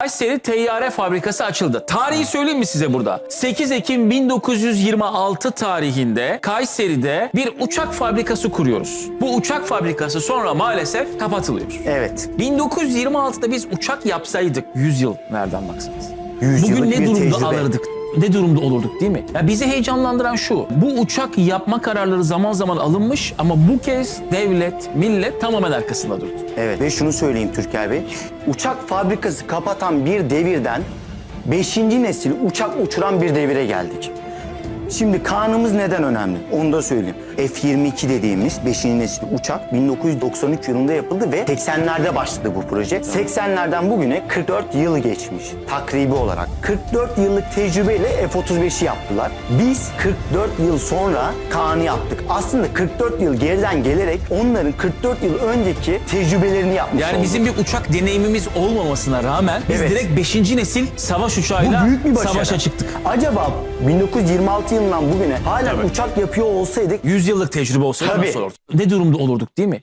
Kayseri Teyyare Fabrikası açıldı. Tarihi söyleyeyim mi size burada? 8 Ekim 1926 tarihinde Kayseri'de bir uçak fabrikası kuruyoruz. Bu uçak fabrikası sonra maalesef kapatılıyor. Evet. 1926'da biz uçak yapsaydık 100 yıl nereden baksanız. Bugün ne durumda alırdık? Ne durumda olurduk değil mi? Ya bizi heyecanlandıran şu. Bu uçak yapma kararları zaman zaman alınmış ama bu kez devlet, millet tamamen arkasında durdu. Evet ve şunu söyleyeyim Türker Bey. Uçak fabrikası kapatan bir devirden 5. nesil uçak uçuran bir devire geldik. Şimdi kanımız neden önemli? Onu da söyleyeyim. F-22 dediğimiz 5. nesil uçak 1993 yılında yapıldı ve 80'lerde başladı bu proje. 80'lerden bugüne 44 yıl geçmiş takribi olarak. 44 yıllık tecrübeyle F-35'i yaptılar. Biz 44 yıl sonra Kaan'ı yaptık. Aslında 44 yıl geriden gelerek onların 44 yıl önceki tecrübelerini yapmış Yani olduk. bizim bir uçak deneyimimiz olmamasına rağmen biz Evet. direkt 5. nesil savaş Bu uçağıyla büyük bir başarı. savaşa çıktık. Acaba 1926 yılından bugüne hala uçak yapıyor olsaydık 100 yıllık tecrübe olsaydı Tabii. nasıl olurdu? Ne durumda olurduk değil mi?